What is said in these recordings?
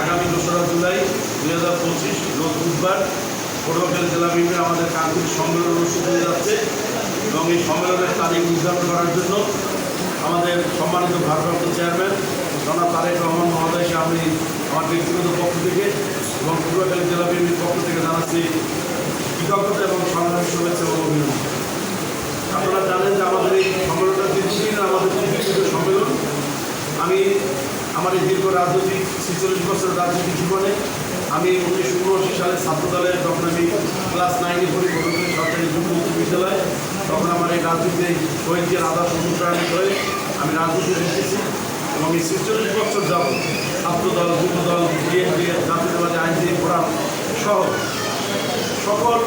আগামী দোসরা জুলাই দুই হাজার পঁচিশ রোজ বুধবার পটুয়াখালী জেলা বিএনপির আমাদের কাঙ্ক্ষিত সম্মেলন অনুষ্ঠিত হয়ে যাচ্ছে এবং এই সম্মেলনের তারিখ নির্ধারণ করার জন্য আমাদের সম্মানিত ভারপ্রাপ্ত চেয়ারম্যান জনাব তারেক রহমান মহোদয়কে আমি আমার ব্যক্তিগত পক্ষ থেকে এবং পটুয়াখালী জেলা বিএনপির পক্ষ থেকে জানাচ্ছি কৃতজ্ঞতা এবং সংগ্রামী শুভেচ্ছা এবং অভিনন্দন। আপনারা জানেন যে আমাদের এই সম্মেলনটা দীর্ঘদিন আমাদের দীর্ঘ সম্মেলন আমি আমার এই দীর্ঘ রাজনৈতিক ছেচল্লিশ বছর রাজনৈতিক জীবনে আমি উনিশশো উনআশি সালে ছাত্র দলের যখন আমি ক্লাস নাইনে পড়ি বদলপুর সরকারি যুব উচ্চ বিদ্যালয় তখন আমার এই রাজনীতি ঐক্যের আদার অনুপ্রাণিত হয়ে আমি রাজনীতি এসেছি এবং এই ছেচল্লিশ বছর যাব ছাত্র দল যুব দল বিএনপি, জাতীয়তাবাদী আইনজীবী ফোরাম সহ সকল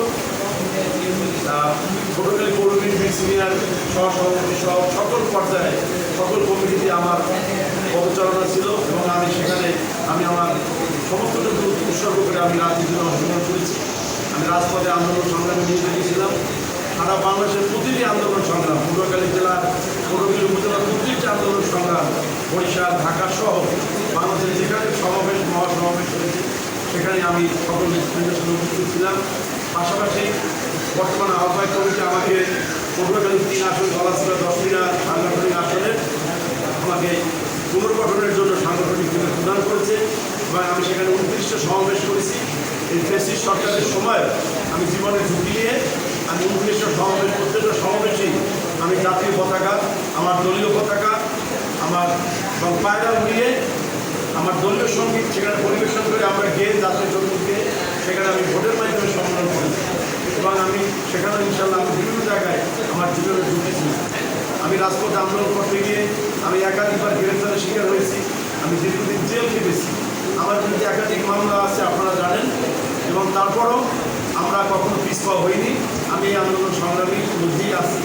পৌর বিএনপির সিনিয়র সহসভাপতি সহ সকল পর্যায়ে সকল কমিটিতে আমার পদচারণা ছিল এবং আমি সেখানে আমি আমার সমস্তটুকু করে আমি রাজনীতিতে অংশগ্রহণ করেছি। আমি রাজপথে আন্দোলন সংগ্রামে নিয়ে ছিলাম সারা বাংলাদেশের প্রতিটি আন্দোলন সংগ্রাম পটুয়াখালী জেলার পটুয়াখালী উপজেলার প্রতিটি আন্দোলন সংগ্রাম, বরিশাল, ঢাকা সহ বাংলাদেশের যেখানে সমাবেশ, মহাসমাবেশ হয়েছে, সেখানে আমি সকল নেতৃত্বের সঙ্গে উপস্থিত ছিলাম। পাশাপাশি বর্তমান আহ্বায়ক কমিটি আমাকে পটুয়াখালী তিন আসন গলাচিরা দশমিনা সাংগঠনিক আসনে আমাকে পুনর্গঠনের জন্য সাংগঠনিক প্রদান করেছে এবং আমি সেখানে উনত্রিশটা সমাবেশ এই সরকারের সময় আমি জীবনে ঝুঁকি নিয়ে আমি উনত্রিশটা সমাবেশ প্রত্যেকটা সমাবেশেই আমি জাতীয় পতাকা, আমার দলীয় পতাকা, আমার এবং পায়রা উড়িয়ে আমার দলীয় সংগীত সেখানে পরিবেশন করে আমরা গিয়ে জাতীয় সঙ্গীতকে সেখানে আমি ভোটের মাধ্যমে সম্মেলন করি এবং আমি সেখানে ইনশাল্লাহ আমি বিভিন্ন জায়গায় আমার জীবনে ঢুকেছি আমি রাজপথে আন্দোলন করতে গিয়ে আমি একাধিকবার গ্রেফতারের শিকার হয়েছি। আমি দীর্ঘদিন জেল খেটেছি। আমার বিরুদ্ধে একাধিক মামলা আছে, আপনারা জানেন। এবং তারপরও আমরা কখনো পিছপা হইনি আমি এই আন্দোলন সংগ্রামীর মধ্যেই আছি।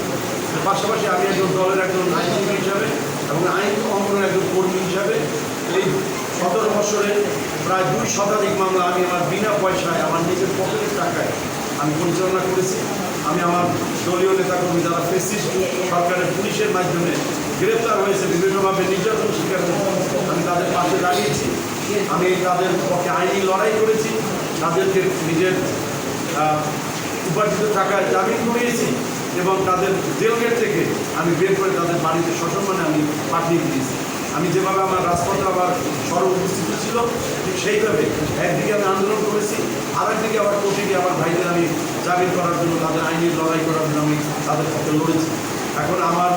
পাশাপাশি আমি একজন দলের একজন আইনজীবী হিসাবে এবং আইন অঙ্গনের একজন কর্মী হিসাবে এই সতেরো বছরে প্রায় দুই শতাধিক মামলা আমি আমার বিনা পয়সায় আমার নিজের পকেটের টাকায় আমি পরিচালনা করেছি। আমি আমার দলীয় নেতাকর্মী যারা ফেসিস্ট, সরকারের পুলিশের মাধ্যমে গ্রেপ্তার হয়েছে বিভিন্নভাবে নির্যাতন শিকার আমি তাদের পাশে দাঁড়িয়েছি। আমি তাদের পক্ষে আইনি লড়াই করেছি। তাদেরকে নিজের উপার্জিত টাকায় জামিন করিয়েছি এবং তাদের জেলগেট থেকে আমি বের করে তাদের বাড়িতে সসম্মানে আমি পাঠিয়ে দিয়েছি। আমি যেভাবে আমার রাজপথে আবার সর্ব উপস্থিত ছিল, ঠিক সেইভাবে একদিকে আমি আন্দোলন করেছি আর একদিকে আবার কোর্টে আমার ভাইদের আমি জামিন করার জন্য, তাদের আইনের লড়াই করার জন্য আমি তাদের পক্ষে লড়েছি। এখন আমার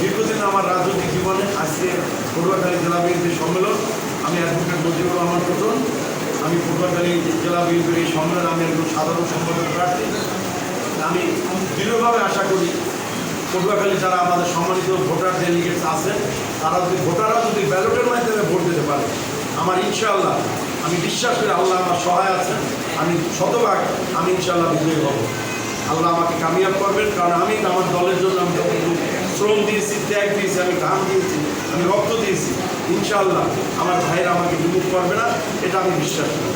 দীর্ঘদিন আমার রাজনৈতিক জীবনে আজকে পটুয়াখালী জেলা বিএনপির সম্মেলন, আমি অ্যাডভোকেট মুজিবুর রহমান প্রথম। আমি পটুয়াখালী জেলা বিএনপির এই সম্মেলনে আমি একজন সাধারণ সম্পাদক প্রার্থী। আমি দৃঢ়ভাবে আশা করি পটুয়াখালী যারা আমাদের সম্মানিত ভোটার ডেলিগেটস আছেন, তারা যদি ভোটাররা যদি ব্যালটের মাধ্যমে ভোট দিতে পারে, আমার ইনশাআল্লাহ আমি বিশ্বাস করি আল্লাহ আমার সহায় আছেন। আমি শতভাগ আমি ইনশাআল্লাহ বিজয়ী হব। আল্লাহ আমাকে কামিয়াব করবেন, কারণ আমি আমার দলের জন্য আমি শ্রম দিয়েছি, ত্যাগ দিয়েছি, আমি গান দিয়েছি, আমি রক্ত দিয়েছি ইনশাল্লাহ আমার ভাইরা আমাকে বিমুখ করবে না, এটা আমি বিশ্বাস করি।